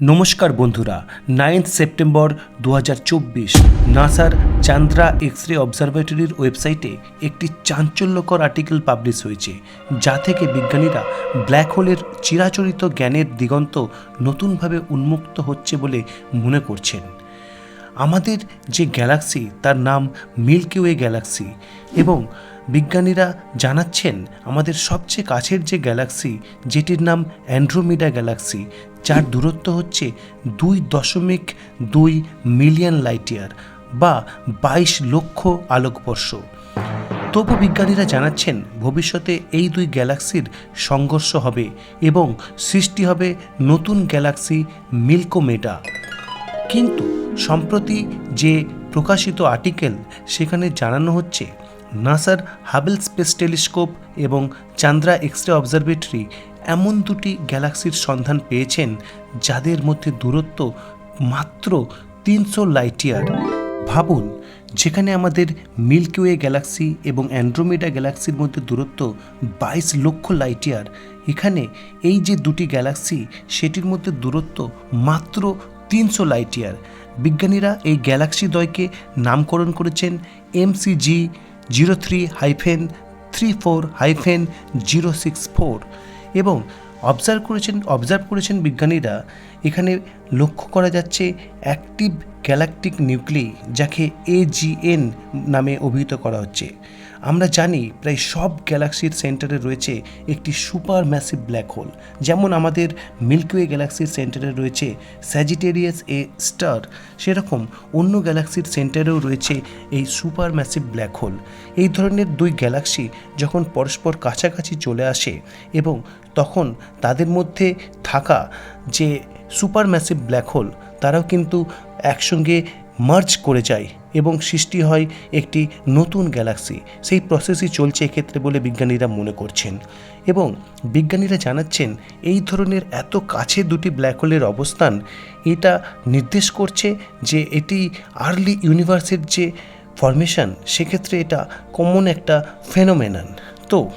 নমস্কার বন্ধুরা ninth September দু হাজার চব্বিশ, নাসার চান্দ্রা এক্স রে অবজারভেটরির ওয়েবসাইটে একটি চাঞ্চল্যকর আর্টিকেল পাবলিশ হয়েছে, যা থেকে বিজ্ঞানীরা ব্ল্যাক হোলের চিরাচরিত জ্ঞানের দিগন্ত নতুনভাবে উন্মুক্ত হচ্ছে বলে মনে করছেন। আমাদের যে গ্যালাক্সি, তার নাম মিল্কি ওয়ে গ্যালাক্সি। এবং বিজ্ঞানীরা জানাচ্ছেন, আমাদের সবচেয়ে কাছের যে গ্যালাক্সি, যেটির নাম অ্যান্ড্রোমিডা গ্যালাক্সি, যার দূরত্ব হচ্ছে দুই দশমিক দুই মিলিয়ন লাইট ইয়ার বা বাইশ লক্ষ আলোকবর্ষ তবু বিজ্ঞানীরা জানাচ্ছেন, ভবিষ্যতে এই দুই গ্যালাক্সির সংঘর্ষ হবে এবং সৃষ্টি হবে নতুন গ্যালাক্সি মিল্কোমেডা কিন্তু সম্প্রতি যে প্রকাশিত আর্টিকেল সেখানে জানানো হচ্ছে, নাসার হাবেল স্পেস টেলিস্কোপ এবং চান্দ্রা এক্স রে অবজারভেটরি এমন দুটি গ্যালাক্সির সন্ধান পেয়েছেন যাদের মধ্যে দূরত্ব মাত্র তিনশো লাইটিয়ার। ভাবুন, যেখানে আমাদের মিল্কি ওয়ে গ্যালাক্সি এবং অ্যান্ড্রোমেডা গ্যালাক্সির মধ্যে দূরত্ব বাইশ লক্ষ লাইটিয়ার। এখানে এই যে দুটি গ্যালাক্সি, সেটির মধ্যে দূরত্ব মাত্র তিনশো লাইট ইয়ার বিজ্ঞানীরা এই গ্যালাক্সি দ্বয়কে নামকরণ করেছেন MCG zero three hyphen three four hyphen zero six four এবং অবজার্ভ করেছেন অবজার্ভ করেছেন বিজ্ঞানীরা এখানে লক্ষ্য করা যাচ্ছে অ্যাক্টিভ গ্যালাকটিক নিউক্লি যাকে এজিএন নামে অভিহিত করা হচ্ছে। আমরা জানি প্রায় সব গ্যালাক্সির সেন্টারে রয়েছে একটি সুপার ম্যাসিভ ব্ল্যাক হোল। যেমন আমাদের মিল্কিওয়ে গ্যালাক্সির সেন্টারে রয়েছে স্যাজিটেরিয়াস এ স্টার, সেরকম অন্য গ্যালাক্সির সেন্টারেও রয়েছে এই সুপার ম্যাসিভ ব্ল্যাক হোল। এই ধরনের দুই গ্যালাক্সি যখন পরস্পর কাছাকাছি চলে আসে এবং তখন তাদের মধ্যে থাকা যে সুপার ম্যাসিভ ব্ল্যাক হোল, তারাও কিন্তু একসঙ্গে মার্জ করে যায় এবং সৃষ্টি হয় একটি নতুন গ্যালাক্সি। সেই প্রসেসই চলছে এক্ষেত্রে বলে বিজ্ঞানীরা মনে করছেন। এবং বিজ্ঞানীরা জানাচ্ছেন, এই ধরনের এত কাছে দুটি ব্ল্যাক হোলের অবস্থান, এটা নির্দেশ করছে যে এটি আর্লি ইউনিভার্সের যে ফরমেশন সেক্ষেত্রে এটা কমন একটা ফেনোমেনান তো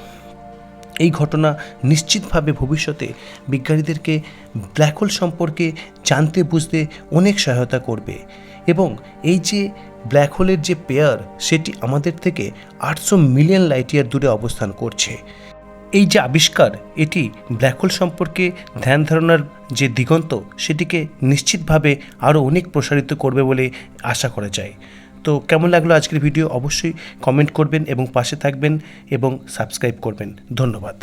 এই ঘটনা নিশ্চিতভাবে ভবিষ্যতে বিজ্ঞানীদেরকে ব্ল্যাক হোল সম্পর্কে জানতে বুঝতে অনেক সহায়তা করবে। এবং এই যে ব্ল্যাক হোলের যে পেয়ার সেটি আমাদের থেকে আটশো মিলিয়ন লাইট ইয়ার দূরে অবস্থান করছে। এই যে আবিষ্কার, এটি ব্ল্যাক হোল সম্পর্কে ধ্যান ধারণার যে দিগন্ত, সেটিকে নিশ্চিতভাবে আরও অনেক প্রসারিত করবে বলে আশা করা যায়। তো কেমন লাগল আজকের ভিডিও অবশ্যই কমেন্ট করবেন এবং পাশে থাকবেন এবং সাবস্ক্রাইব করবেন। ধন্যবাদ।